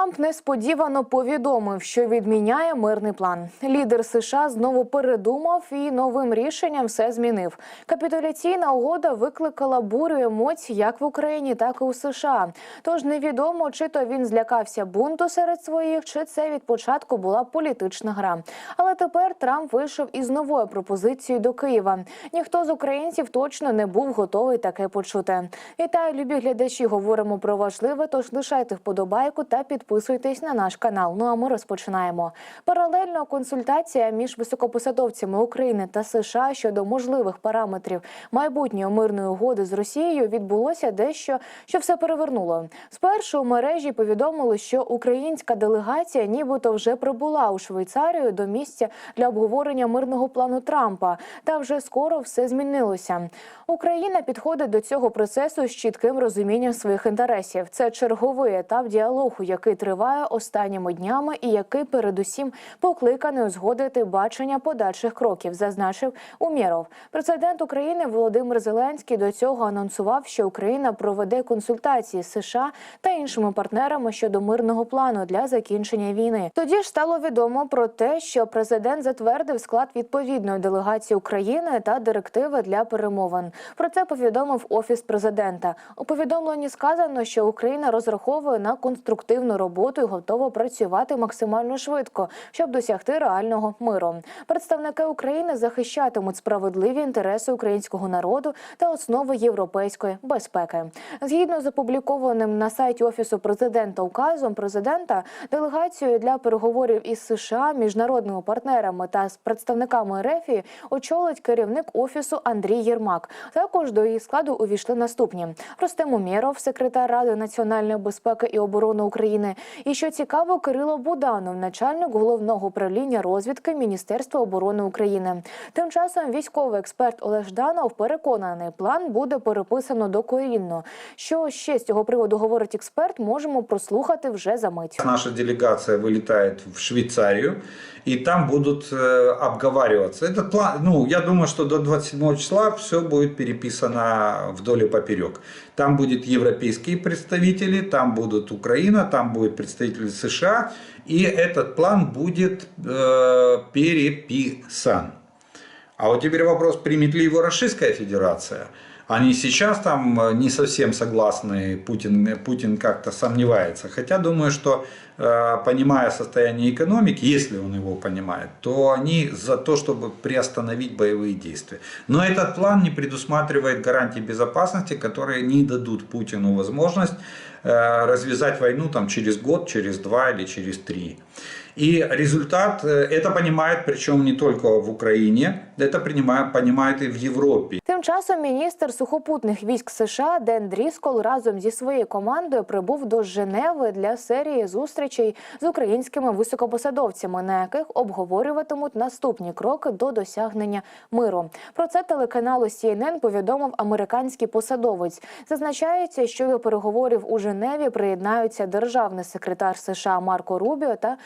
Трамп несподівано повідомив, що відміняє мирний план. Лідер США знову передумав і новим рішенням все змінив. Капітуляційна угода викликала бурю емоцій як в Україні, так і у США. Тож невідомо, чи то він злякався бунту серед своїх, чи це від початку була політична гра. Але тепер Трамп вийшов із новою пропозицією до Києва. Ніхто з українців точно не був готовий таке почути. Вітаю, любі глядачі. Говоримо про важливе. Тож лишайте вподобайку та підписуйтесь на наш канал. Ну а ми розпочинаємо. Паралельно консультація між високопосадовцями України та США щодо можливих параметрів майбутньої мирної угоди з Росією відбулося дещо, що все перевернуло. Спершу у мережі повідомили, що українська делегація, нібито вже прибула у Швейцарію до місця для обговорення мирного плану Трампа. Та вже скоро все змінилося. Україна підходить до цього процесу з чітким розумінням своїх інтересів. Це черговий етап діалогу, який триває останніми днями, і який передусім покликаний узгодити бачення подальших кроків, зазначив Умєров. Президент України Володимир Зеленський до цього анонсував, що Україна проведе консультації з США та іншими партнерами щодо мирного плану для закінчення війни. Тоді ж стало відомо про те, що президент затвердив склад відповідної делегації України та директиви для перемовин. Про це повідомив офіс президента. У повідомленні сказано, що Україна розраховує на конструктивну роботу і готова працювати максимально швидко, щоб досягти реального миру. Представники України захищатимуть справедливі інтереси українського народу та основи європейської безпеки. Згідно з опублікованим на сайті офісу президента указом президента, делегацією для переговорів із США, міжнародними партнерами та з представниками РЕФІ очолить керівник офісу Андрій Єрмак. Також до її складу увійшли наступні: Ростем Умєров, секретар Ради національної безпеки і оборони України. І що цікаво, Кирило Буданов, начальник головного управління розвідки Міністерства оборони України. Тим часом військовий експерт Олег Жданов переконаний, план буде переписано докорінно. Що ще з цього приводу говорить експерт, можемо прослухати вже за мить. Наша делегация вылетает в Швейцарию, и там будут э, обговариваться. Этот план, ну, я думаю, что до 27 числа все будет переписано вдоль и поперек. Там будут европейские представители, там будут Украина, там будут представитель США, и этот план будет э, переписан. А вот теперь вопрос, примет ли его Российская Федерация. Они сейчас там э, не совсем согласны, Путин, Путин как-то сомневается. Хотя думаю, что э, понимая состояние экономики, если он его понимает, то они за то, чтобы приостановить боевые действия. Но этот план не предусматривает гарантии безопасности, которые не дадут Путину возможность э, развязать войну там, через год, через два или через три. И результат, э, это понимает, причем не только в Украине, это принимает, понимает и в Европе. Тим часом міністр сухопутних військ США Ден Дріскол разом зі своєю командою прибув до Женеви для серії зустрічей з українськими високопосадовцями, на яких обговорюватимуть наступні кроки до досягнення миру. Про це телеканалу CNN повідомив американський посадовець. Зазначається, що до переговорів у Женеві приєднаються державний секретар США Марко Рубіо та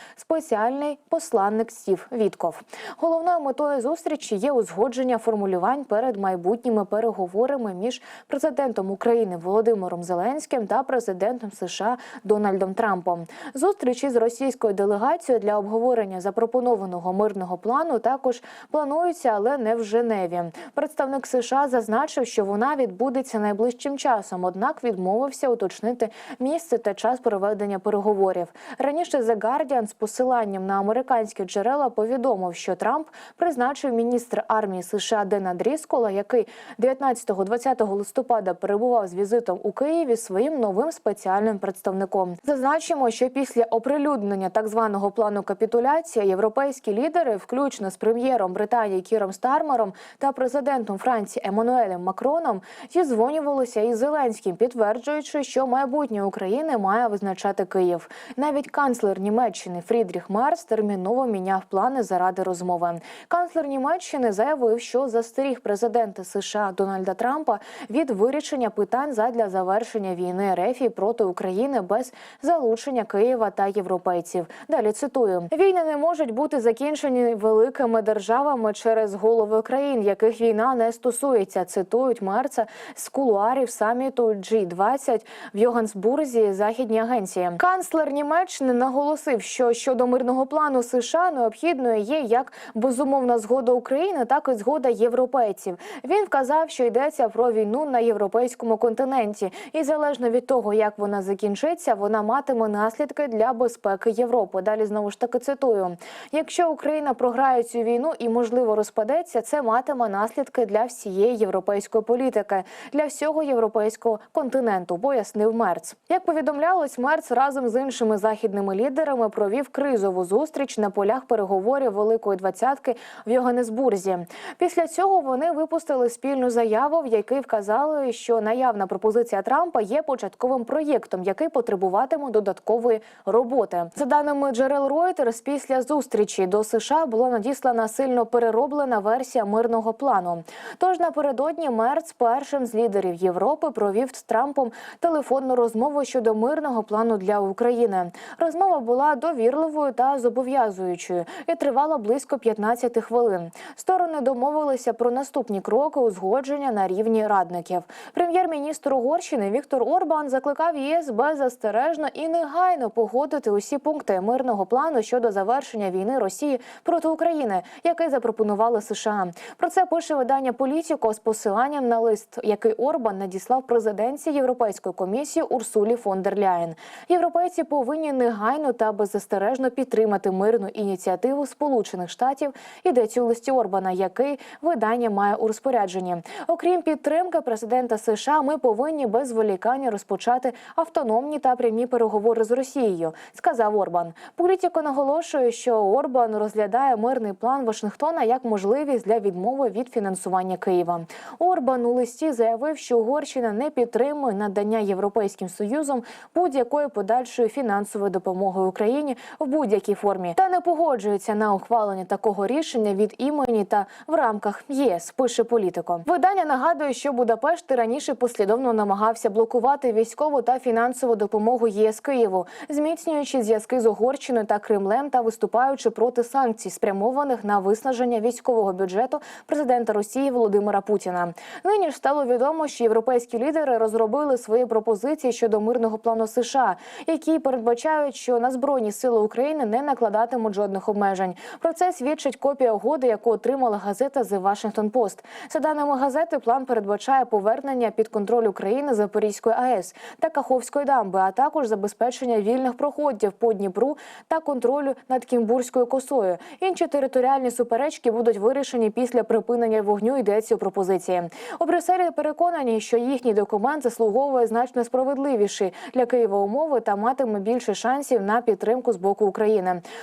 спеціальний посланник Стів Вітков. Головною метою зустрічі є узгодження формулювань перед майбутніми переговорами між президентом України Володимиром Зеленським та президентом США Дональдом Трампом. Зустрічі з російською делегацією для обговорення запропонованого мирного плану також плануються, але не в Женеві. Представник США зазначив, що вона відбудеться найближчим часом, однак відмовився уточнити місце та час проведення переговорів. Раніше The Guardian з посиланням на американські джерела повідомив, що Трамп призначив міністр армії США Дена Дріскола, який 19-20 листопада перебував з візитом у Києві своїм новим спеціальним представником. Зазначимо, що після оприлюднення так званого плану капітуляції європейські лідери, включно з прем'єром Британії Кіром Стармером та президентом Франції Еммануелем Макроном, зізвонювалися із Зеленським, підтверджуючи, що майбутнє України має визначати Київ. Навіть канцлер Німеччини Фрідріх Мерц терміново міняв плани заради розмови. Канцлер Німеччини заявив, що застеріг президента США Дональда Трампа від вирішення питань задля завершення війни РФ проти України без залучення Києва та європейців. Далі цитую: війни не можуть бути закінчені великими державами через голови країн, яких війна не стосується. Цитують Мерца з кулуарів саміту G20 в Йоганнесбурзі західні агенції. Канцлер Німеччини наголосив, що щодо мирного плану США необхідною є як безумовна згода України, так і згода європейців. Він вказав, що йдеться про війну на європейському континенті, і залежно від того, як вона закінчиться, вона матиме наслідки для безпеки Європи. Далі знову ж таки цитую: якщо Україна програє цю війну і можливо розпадеться, це матиме наслідки для всієї європейської політики, для всього європейського континенту, пояснив Мерц. Як повідомлялось, Мерц разом з іншими західними лідерами провів кризову зустріч на полях переговорів Великої двадцятки в Йоганнесбурзі. Після цього вони випустили спільну заяву, в якій вказали, що наявна пропозиція Трампа є початковим проєктом, який потребуватиме додаткової роботи. За даними джерел Reuters, після зустрічі до США була надіслана сильно перероблена версія мирного плану. Тож напередодні Мерц першим з лідерів Європи провів з Трампом телефонну розмову щодо мирного плану для України. Розмова була довірливою та зобов'язуючою і тривала близько 15 хвилин. Сторони домовилися про наступні кроки узгодження на рівні радників. Прем'єр-міністр Угорщини Віктор Орбан закликав ЄС беззастережно і негайно погодити усі пункти мирного плану щодо завершення війни Росії проти України, який запропонували США. Про це пише видання Політіко з посиланням на лист, який Орбан надіслав президенці Європейської комісії Урсулі фон дер Ляєн. Європейці повинні негайно та беззастережно підтримати мирну ініціативу Сполучених Штатів. Йдеться у листі Орбана, який видання має у розпорядженні. Окрім підтримки президента США, ми повинні без зволікання розпочати автономні та прямі переговори з Росією, сказав Орбан. Політіко наголошує, що Орбан розглядає мирний план Вашингтона як можливість для відмови від фінансування Києва. Орбан у листі заявив, що Угорщина не підтримує надання європейським союзом будь-якої подальшої фінансової допомоги Україні в будь-якій формі та не погоджується на ухвалення такого рішення від імені та в рамках ЄС. Пише політико. Видання нагадує, що Будапешт раніше послідовно намагався блокувати військову та фінансову допомогу ЄС Києву, зміцнюючи зв'язки з Угорщиною та Кремлем та виступаючи проти санкцій, спрямованих на виснаження військового бюджету президента Росії Володимира Путіна. Нині ж стало відомо, що європейські лідери розробили свої пропозиції щодо мирного плану США, які передбачають, що на збройні сили України не накладатимуть жодних обмежень. Про це свідчить копія угоди, яку отримала газета The Washington Post. За даними газети, план передбачає повернення під контроль України Запорізької АЕС та Каховської дамби, а також забезпечення вільних проходів по Дніпру та контролю над Кімбурською косою. Інші територіальні суперечки будуть вирішені після припинення вогню. Йдеться у пропозиції. У Брюсселі переконані, що їхній документ заслуговує значно справедливіші для Києва умови та матиме більше шансів на підтримку з боку України.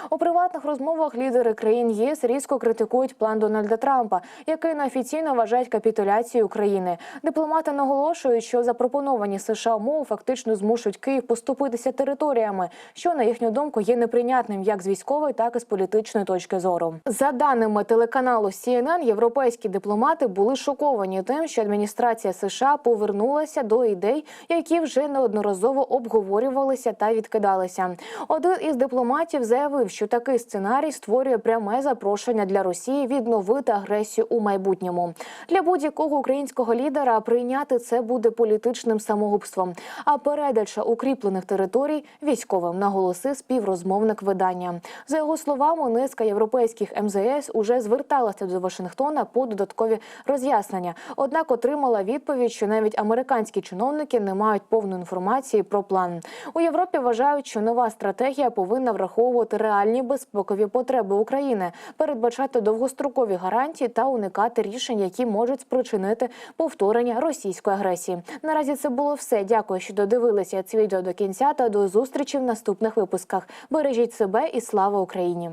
У приватних розмовах лідери країн ЄС різко критикують план Дональда Трампа, який неофіційно вважають капітуляцією України. Дипломати наголошують, що запропоновані США умови фактично змушують Київ поступитися територіями, що на їхню думку є неприйнятним як з військової, так і з політичної точки зору. За даними телеканалу CNN, європейські дипломати були шоковані тим, що адміністрація США повернулася до ідей, які вже неодноразово обговорювалися та відкидалися. Один із дипломатів заявив, що такий сценарій створює пряме запрошення для Росії відновити агресію у майбутньому. Для будь-якого українського лідера прийняти це буде політичним самогубством. А передача укріплених територій військовим наголосив співрозмовник видання. За його словами, низка європейських МЗС уже зверталася до Вашингтона по додаткові роз'яснення. Однак отримала відповідь, що навіть американські чиновники не мають повної інформації про план. У Європі вважають, що нова стратегія повинна враховувати реальні безпекові потреби України, передбачати довгострокові гарантії та уникати рішень, які можуть спричинити повторення російської агресії. Наразі це було все. Дякую, що додивилися це відео до кінця. Та до зустрічі в наступних випусках. Бережіть себе і слава Україні!